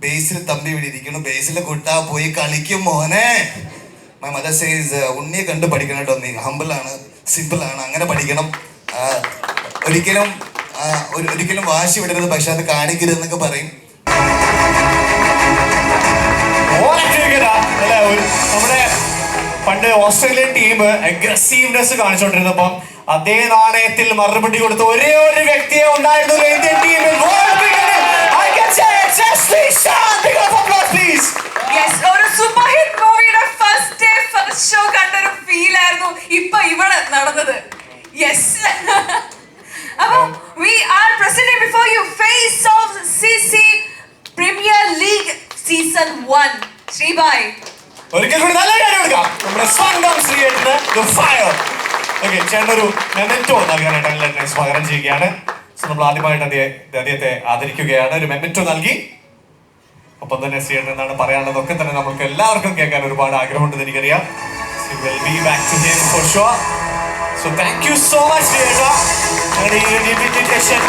ബേസിൽ തമ്പി ഇവിടെ ഇരിക്കുന്നു. ബേസിൽ കുട്ടാ പോയി കളിക്കും മോനെ. മൈ മദർ സേസ് ഉണ്ണിയെ കണ്ട് പഠിക്കണം കേട്ടോ നീ. സിമ്പിൾ ആണ് അങ്ങനെ പഠിക്കണം. ഒരിക്കലും ഒരു- ഒരിക്കലും വാശി വിടരുത് പക്ഷെ അത് കാണിക്കരുത് എന്നൊക്കെ പറയും നമ്മുടെ പണ്ട് ഓസ്ട്രേലിയൻ ടീം അഗ്രസീവ്നെസ് കാണിച്ചുകൊണ്ടിരുന്നപ്പം അതേ നാണയത്തിൽ മറുപടി കൊടുത്ത ഒരേ ഒരു വ്യക്തിയെ ഉണ്ടായിരുന്നു നടന്നത്. യെസ് അപ്പോ we are present before you face of C C premier league season one ശ്രീബായ്. ഒരിക്കൽ കൂടി നല്ല കാര്യം എടുക്കാം. നമ്മുടെ സ്വന്തം ശ്രീയേട്ടന് ദ ഫയർ ഓക്കെ ചേട്ടൻ ഒരു മെമെന്റോ നൽകാനായിട്ട് എല്ലാവരും സ്വാഗതം ചെയ്യുകയാണ്. സോ നമ്മൾ ആദ്യമായിട്ട് അദ്ദേഹ- അദ്ദേഹത്തെ ആദരിക്കുകയാണ്. ഒരു മെമെന്റോ നൽകി. ഒപ്പം തന്നെ ശ്രീയേട്ടൻ പറയാനുള്ളത്? പറയാനുള്ളതൊക്കെ തന്നെ നമുക്ക് എല്ലാവർക്കും കേൾക്കാൻ ഒരുപാട് ആഗ്രഹമുണ്ടെന്ന് എനിക്കറിയാം. Will be back to him for sure so thank you so much Rekha ഞങ്ങളുടെ ഈ ഒരു ഇൻവിറ്റേഷൻ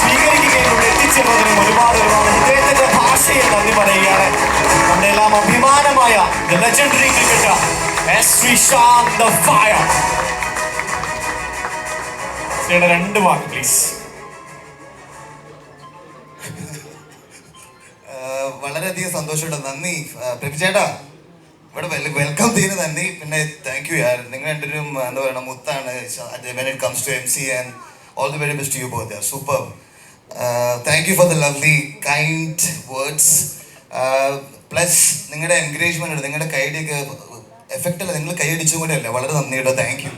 സ്വീകരിക്കുകയും ഇവിടെ എത്തിച്ചേർന്നതിനും ഒരുപാട് ഒരുപാട് ഹൃദയത്തിന്റെ ഭാഷയിൽ നന്ദി പറയുകയാണ്. നമ്മുടെ എല്ലാം അഭിമാനമായ legendary cricketer S Sreesanth the രണ്ട് വാക്ക് പ്ലീസ് വളരെയധികം സന്തോഷമുണ്ട്. നന്ദി. ആഹ് പ്രഭു ചേട്ടാ ഇവിടെ വെൽക്കം ചെയ്യുന്ന നന്ദി പിന്നെ താങ്ക് യു യാർ. നിങ്ങൾ രണ്ടുപേരും എന്താ പറയുക മുത്താണ്. When it comes to M C and all the very best you both super thank you for the lovely kind words plus നിങ്ങളുടെ എൻകറേജ്മെന്റ് ഉണ്ട്. നിങ്ങളുടെ കൈയുടെയൊക്കെ എഫക്റ്റ് അല്ല. നിങ്ങൾ കൈയടിച്ചും കൂടെ അല്ല? വളരെ നന്ദി കേട്ടോ താങ്ക് യു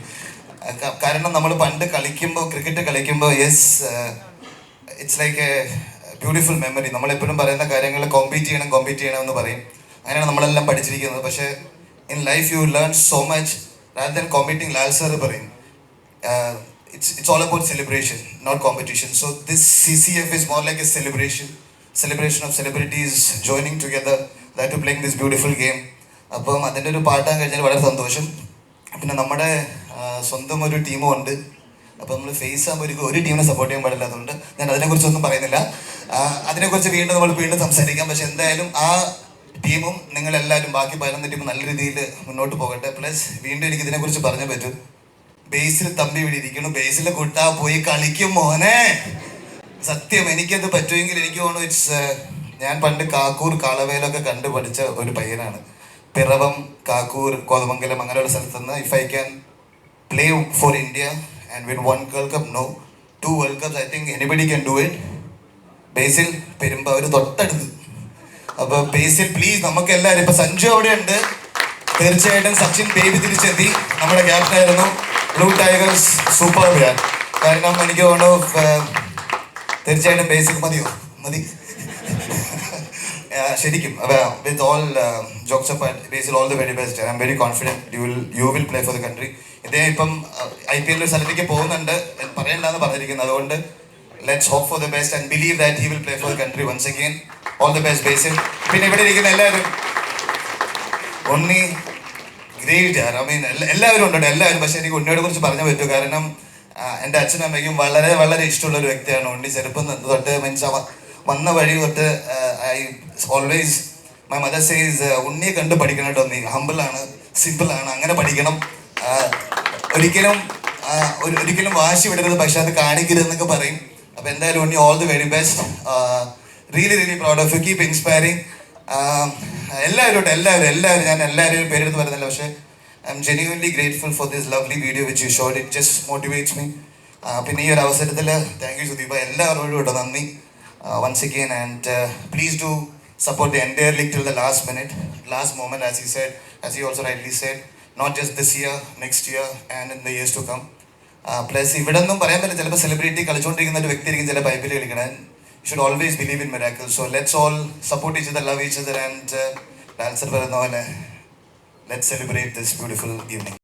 കാരണം നമ്മൾ പണ്ട് കളിക്കുമ്പോൾ ക്രിക്കറ്റ് കളിക്കുമ്പോൾ yes it's like a beautiful memory നമ്മളെപ്പോഴും പറയുന്ന കാര്യങ്ങൾ കോമ്പീറ്റ് ചെയ്യണം കോമ്പീറ്റ് ചെയ്യണം എന്ന് പറയും. അങ്ങനെയാണ് നമ്മളെല്ലാം പഠിച്ചിരിക്കുന്നത്. പക്ഷേ in life you learn so much rather than competing Lal sir പറയും it's it's all about celebration not competition so this C C F is more like a celebration celebration of celebrities joining together that to playing this beautiful game അപ്പം അതിന്റെ ഒരു പാട്ടാൻ കഴിഞ്ഞാൽ വളരെ സന്തോഷം. പിന്നെ നമ്മുടെ സ്വന്തം ഒരു ടീമും ഉണ്ട്. അപ്പോൾ നമ്മൾ ഫേസ് ആകുമ്പോൾ ഒരു ഒരു ടീമിനെ സപ്പോർട്ട് ചെയ്യാൻ പാടില്ല. അതുകൊണ്ട് ഞാൻ അതിനെക്കുറിച്ചൊന്നും പറയുന്നില്ല. അതിനെക്കുറിച്ച് വീണ്ടും നമ്മൾ വീണ്ടും സംസാരിക്കാം. പക്ഷെ എന്തായാലും ആ ടീമും നിങ്ങളെല്ലാവരും ബാക്കി പതിനൊന്ന് ടീമും നല്ല രീതിയിൽ മുന്നോട്ട് പോകട്ടെ. പ്ലസ് വീണ്ടും എനിക്ക് ഇതിനെക്കുറിച്ച് പറഞ്ഞു പറ്റും. ബേസിൽ തമ്പി ഇവിടെ ഇരിക്കുന്നു. ബേസിൽ കുട്ടാ പോയി കളിക്കും മോനെ. സത്യം എനിക്കത് പറ്റുമെങ്കിൽ എനിക്ക് തോന്നുന്നു ഇറ്റ്സ് ഞാൻ പണ്ട് കാക്കൂർ കാളവേലൊക്കെ കണ്ടു പഠിച്ച ഒരു പയ്യനാണ്. പിറവം കാക്കൂർ കോതമംഗലം അങ്ങനെയുള്ള സ്ഥലത്ത് നിന്ന് if I can play for India and win one world cup no two world cup I think anybody can do it Basil Perumbavoor തൊട്ടടുത്ത് അപ്പൊ ബേസിൽ പ്ലീസ് നമുക്ക് എല്ലാവരും ഇപ്പൊ സഞ്ജു അവിടെ ഉണ്ട് തീർച്ചയായിട്ടും സച്ചിൻ ബേബി തിരിച്ചെത്തി. നമ്മുടെ ക്യാപ്റ്റൻ ആയിരുന്നു. ബ്ലൂ ടൈഗേഴ്സ് സൂപ്പർ ബ്രാൻ കാരണം എനിക്ക് തോന്നുന്നു തീർച്ചയായിട്ടും ബേസിൽ മതിയോ? മതി. ശരിക്കും. With all jokes of Basil all the very best I'm very confident you will you will play for the country ഇദ്ദേഹം ഇപ്പം ഐ പി എല്ലിൽ സ്ഥലത്തേക്ക് പോകുന്നുണ്ട്. പറയണ്ടെന്ന് പറഞ്ഞിരിക്കുന്നത് അതുകൊണ്ട് let's hope for the best and believe that he will play for the country once again all the best Basil പിന്നെ ഇവിടെ ഇരിക്കുന്ന എല്ലാവരും ഉണ്ണി ഗ്രേറ്റ് ഐ മീൻ എല്ലാവരും ഉണ്ട്? എല്ലാവരും പക്ഷെ എനിക്ക് ഉണ്ണിയോട് കുറിച്ച് പറഞ്ഞു പറ്റൂ. കാരണം എന്റെ അച്ഛനും അമ്മയ്ക്കും വളരെ വളരെ ഇഷ്ടമുള്ള ഒരു വ്യക്തിയാണ് ഉണ്ണി. ചെറുപ്പം തൊട്ട് മീൻസ് വന്ന വഴി തൊട്ട് I always my mother says ഉണ്ണിയെ കണ്ട് പഠിക്കണം കേട്ടോ നീ. സിമ്പിൾ ആണ് അങ്ങനെ പഠിക്കണം. ഒരിക്കലും ഒരു- ഒരിക്കലും വാശി വിടരുത് പക്ഷെ അത് കാണിക്കരുതെന്നൊക്കെ പറയും. അപ്പൊ എന്തായാലും Unni all the very best really really proud of you keep inspiring എല്ലാവരും എല്ലാവരും എല്ലാവരും. ഞാൻ എല്ലാവരും പേരെടുത്ത് പറയുന്നില്ല പക്ഷേ I'm genuinely grateful for this lovely video which you showed it just motivates me പിന്നെ ഈ ഒരു അവസരത്തിൽ താങ്ക് യു സുദീപ. എല്ലാവരോടും കൂടെ നന്ദി. Once again and please do support the entire league till the last minute last moment as I said as you also rightly said not just this year next year and in the years to come plus ഇവിടെ ഒന്നും പറയാൻ പറ്റില്ല. ചിലപ്പോൾ celebrity കളിച്ചുകൊണ്ടിരിക്കുന്ന ഒരു വ്യക്തിയായിരിക്കും ചില പൈപ്പിൽ കളിക്കണേ you should always believe in miracles. So let's all support each other, love each other, and uh, uh let's celebrate this beautiful evening.